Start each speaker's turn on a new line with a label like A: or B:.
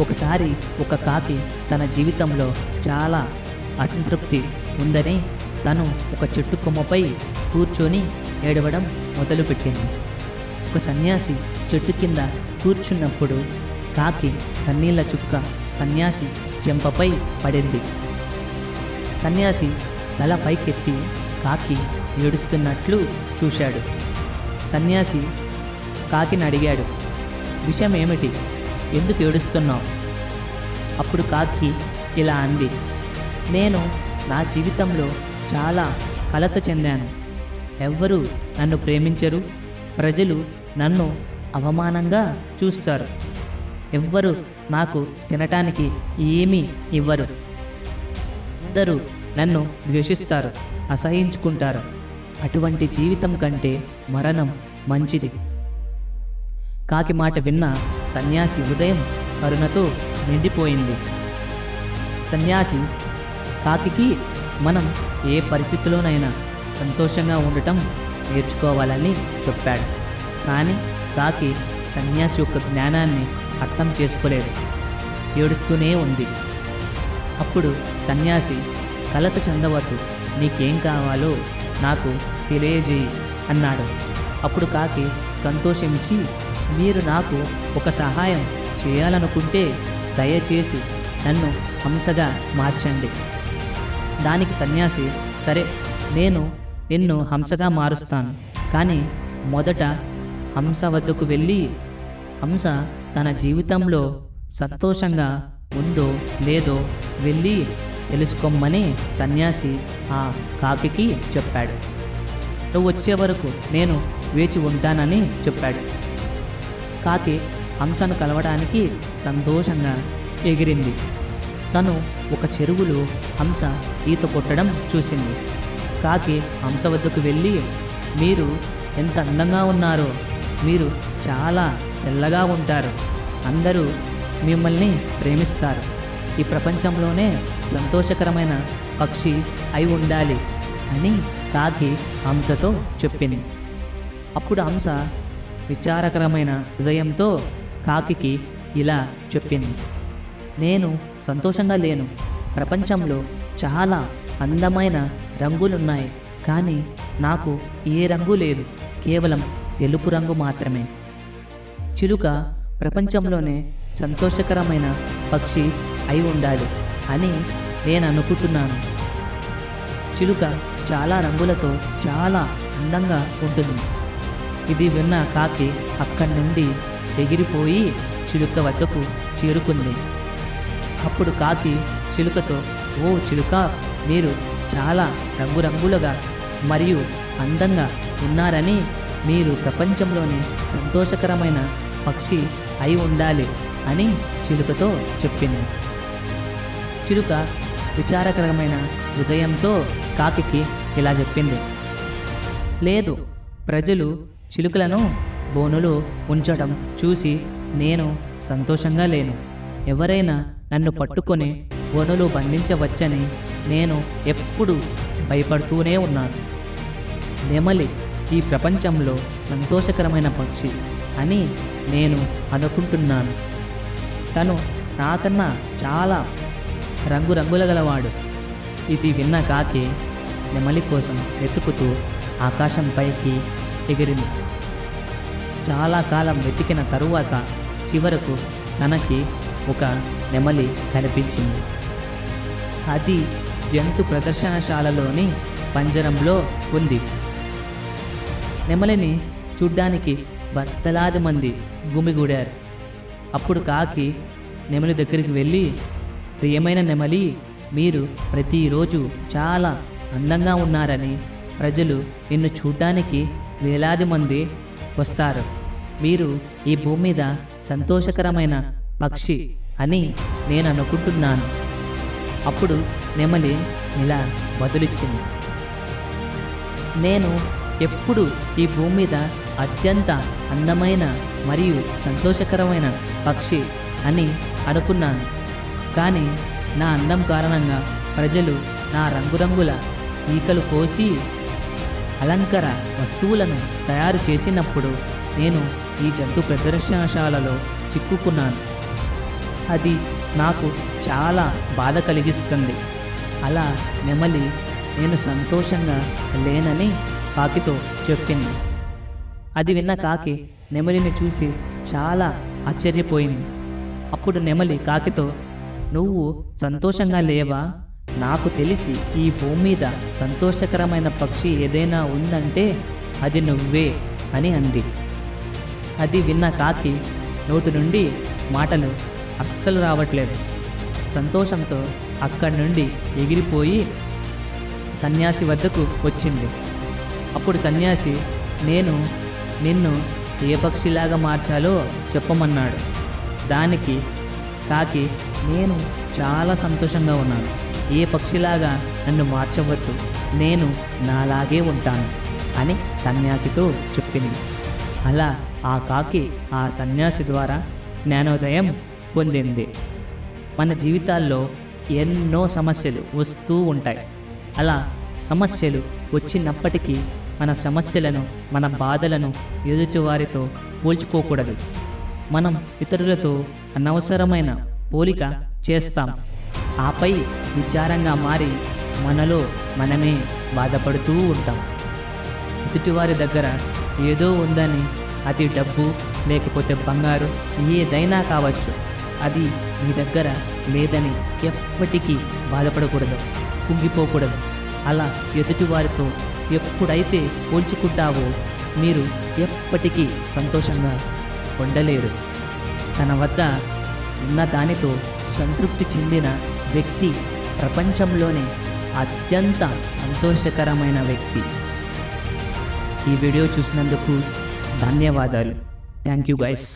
A: ఒకసారి ఒక కాకి తన జీవితంలో చాలా అసంతృప్తి ఉందని తను ఒక చెట్టు కొమ్మపై కూర్చొని ఏడవడం మొదలుపెట్టింది. ఒక సన్యాసి చెట్టు కింద కూర్చున్నప్పుడు కాకి కన్నీళ్ళ చుక్క సన్యాసి చెంపపై పడింది. సన్యాసి తల పైకెత్తి కాకి ఏడుస్తున్నట్లు చూశాడు. సన్యాసి కాకిని అడిగాడు విషయం ఏమిటి ఎందుకు ఏడుస్తున్నావు? అప్పుడు కాకి ఇలా అంది నేను నా జీవితంలో చాలా కలత చెందాను. ఎవ్వరూ నన్ను ప్రేమించరు. ప్రజలు నన్ను అవమానంగా చూస్తారు. ఎవ్వరు నాకు తినటానికి ఏమీ ఇవ్వరు. అందరూ నన్ను ద్వేషిస్తారు అసహించుకుంటారు. అటువంటి జీవితం కంటే మరణం మంచిది. కాకి మాట విన్న సన్యాసి హృదయం కరుణతో నిండిపోయింది. సన్యాసి కాకికి మనం ఏ పరిస్థితిలోనైనా సంతోషంగా ఉండటం నేర్చుకోవాలని చెప్పాడు. కానీ కాకి సన్యాసి యొక్క జ్ఞానాన్ని అర్థం చేసుకోలేదు. ఏడుస్తూనే ఉంది. అప్పుడు సన్యాసి కలత చెందవద్దు నీకేం కావాలో నాకు తెలియజేయి అన్నాడు. అప్పుడు కాకి సంతోషించి మీరు నాకు ఒక సహాయం చేయాలనుకుంటే దయచేసి నన్ను హంసగా మార్చండి. దానికి సన్యాసి సరే నేను నిన్ను హంసగా మారుస్తాను. కానీ మొదట హంస వద్దకు వెళ్ళి హంస తన జీవితంలో సంతోషంగా ఉందో లేదో వెళ్ళి తెలుసుకోమని సన్యాసి ఆ కాకికి చెప్పాడు. నువ్వు వచ్చే వరకు నేను వేచి ఉంటానని చెప్పాడు. కాకి హంసను కలవడానికి సంతోషంగా ఎగిరింది. తను ఒక చెరువులో హంస ఈత కొట్టడం చూసింది. కాకి హంస వద్దకు వెళ్ళి మీరు ఎంత అందంగా ఉన్నారో మీరు చాలా తెల్లగా ఉంటారు. అందరూ మిమ్మల్ని ప్రేమిస్తారు. ఈ ప్రపంచంలోనే సంతోషకరమైన పక్షి అయి ఉండాలి అని కాకి హంసతో చెప్పింది. అప్పుడు హంస విచారకరమైన హృదయంతో కాకికి ఇలా చెప్పింది. నేను సంతోషంగా లేను. ప్రపంచంలో చాలా అందమైన రంగులున్నాయి. కానీ నాకు ఏ రంగు లేదు. కేవలం తెలుపు రంగు మాత్రమే. చిలుక ప్రపంచంలోనే సంతోషకరమైన పక్షి అయి ఉండాలి అని నేను అనుకుంటున్నాను. చిలుక చాలా రంగులతో చాలా అందంగా ఉంటుంది. ఇది విన్న కాకి అక్కడి నుండి ఎగిరిపోయి చిలుక వద్దకు చేరుకుంది. అప్పుడు కాకి చిలుకతో ఓ చిలుక మీరు చాలా రంగురంగులుగా మరియు అందంగా ఉన్నారని మీరు ప్రపంచంలోని సంతోషకరమైన పక్షి అయి ఉండాలి అని చిలుకతో చెప్పింది. చిలుక విచారకరమైన హృదయంతో కాకి ఇలా చెప్పింది. లేదు ప్రజలు చిలుకలను బోనులో ఉంచడం చూసి నేను సంతోషంగా లేను. ఎవరైనా నన్ను పట్టుకొని బోనులో బంధించవచ్చని నేను ఎప్పుడు భయపడుతూనే ఉన్నాను. నెమలి ఈ ప్రపంచంలో సంతోషకరమైన పక్షి అని నేను అనుకుంటున్నాను. తను నాకన్నా చాలా రంగురంగుల గలవాడు. ఇది విన్న కాకి నెమలి కోసం వెతుకుతూ ఆకాశం పైకి ఎగిరింది. చాలా కాలం వెతికిన తరువాత చివరకు తనకి ఒక నెమలి కనిపించింది. అది జంతు ప్రదర్శనశాలలోని పంజరంలో ఉంది. నెమలిని చూడ్డానికి వందలాది మంది గుమిగూడారు అప్పుడు కాకి నెమలి దగ్గరికి వెళ్ళి ప్రియమైన నెమలి మీరు ప్రతిరోజు చాలా అందంగా ఉన్నారని ప్రజలు నిన్ను చూడ్డానికి వేలాది మంది వస్తారు. మీరు ఈ భూమి మీద సంతోషకరమైన పక్షి అని నేను అనుకుంటున్నాను. అప్పుడు నెమలి ఇలా బదులిచ్చింది. నేను ఎప్పుడు ఈ భూమి మీద అత్యంత అందమైన మరియు సంతోషకరమైన పక్షి అని అనుకున్నాను. కానీ నా అందం కారణంగా ప్రజలు నా రంగురంగుల ఈకలు కోసి అలంకర వస్తువులను తయారు చేసినప్పుడు నేను ఈ జంతు ప్రదర్శనశాలలో చిక్కుకున్నాను. అది నాకు చాలా బాధ కలిగిస్తుంది. అలా నెమలి నేను సంతోషంగా లేనని కాకితో చెప్పింది. అది విన్న కాకి నెమలిని చూసి చాలా ఆశ్చర్యపోయింది. అప్పుడు నెమలి కాకితో నువ్వు సంతోషంగా లేవా? నాకు తెలిసి ఈ భూమి మీద సంతోషకరమైన పక్షి ఏదైనా ఉందంటే అది నువ్వే అని అంది. అది విన్న కాకి నోటి నుండి మాటలు అస్సలు రావట్లేదు. సంతోషంతో అక్కడి నుండి ఎగిరిపోయి సన్యాసి వద్దకు వచ్చింది. అప్పుడు సన్యాసి నేను నిన్ను ఏ పక్షిలాగా మార్చాలో చెప్పమన్నాడు. దానికి కాకి నేను చాలా సంతోషంగా ఉన్నాను. ఏ పక్షిలాగా నన్ను మార్చవద్దు. నేను నాలాగే ఉంటాను అని సన్యాసితో చెప్పింది. అలా ఆ కాకి ఆ సన్యాసి ద్వారా జ్ఞానోదయం పొందింది. మన జీవితాల్లో ఎన్నో సమస్యలు వస్తూ ఉంటాయి. అలా సమస్యలు వచ్చినప్పటికీ మన సమస్యలను మన బాధలను ఎదుటివారితో పోల్చుకోకూడదు. మనం ఇతరులతో అనవసరమైన పోలిక చేస్తాం. ఆపై విచారంగా మారి మనలో మనమే బాధపడుతూ ఉంటాం. ఎదుటివారి దగ్గర ఏదో ఉందని అది డబ్బు లేకపోతే బంగారు ఏదైనా కావచ్చు. అది మీ దగ్గర లేదని ఎప్పటికీ బాధపడకూడదు కుంగిపోకూడదు. అలా ఎదుటివారితో ఎప్పుడైతే పోల్చుకుంటావో మీరు ఎప్పటికీ సంతోషంగా ఉండలేరు. తన వద్ద ఉన్న దానితో సంతృప్తి చెందిన వ్యక్తి ప్రపంచంలోనే అత్యంత సంతోషకరమైన వ్యక్తి. ఈ వీడియో చూసినందుకు ధన్యవాదాలు. Thank you guys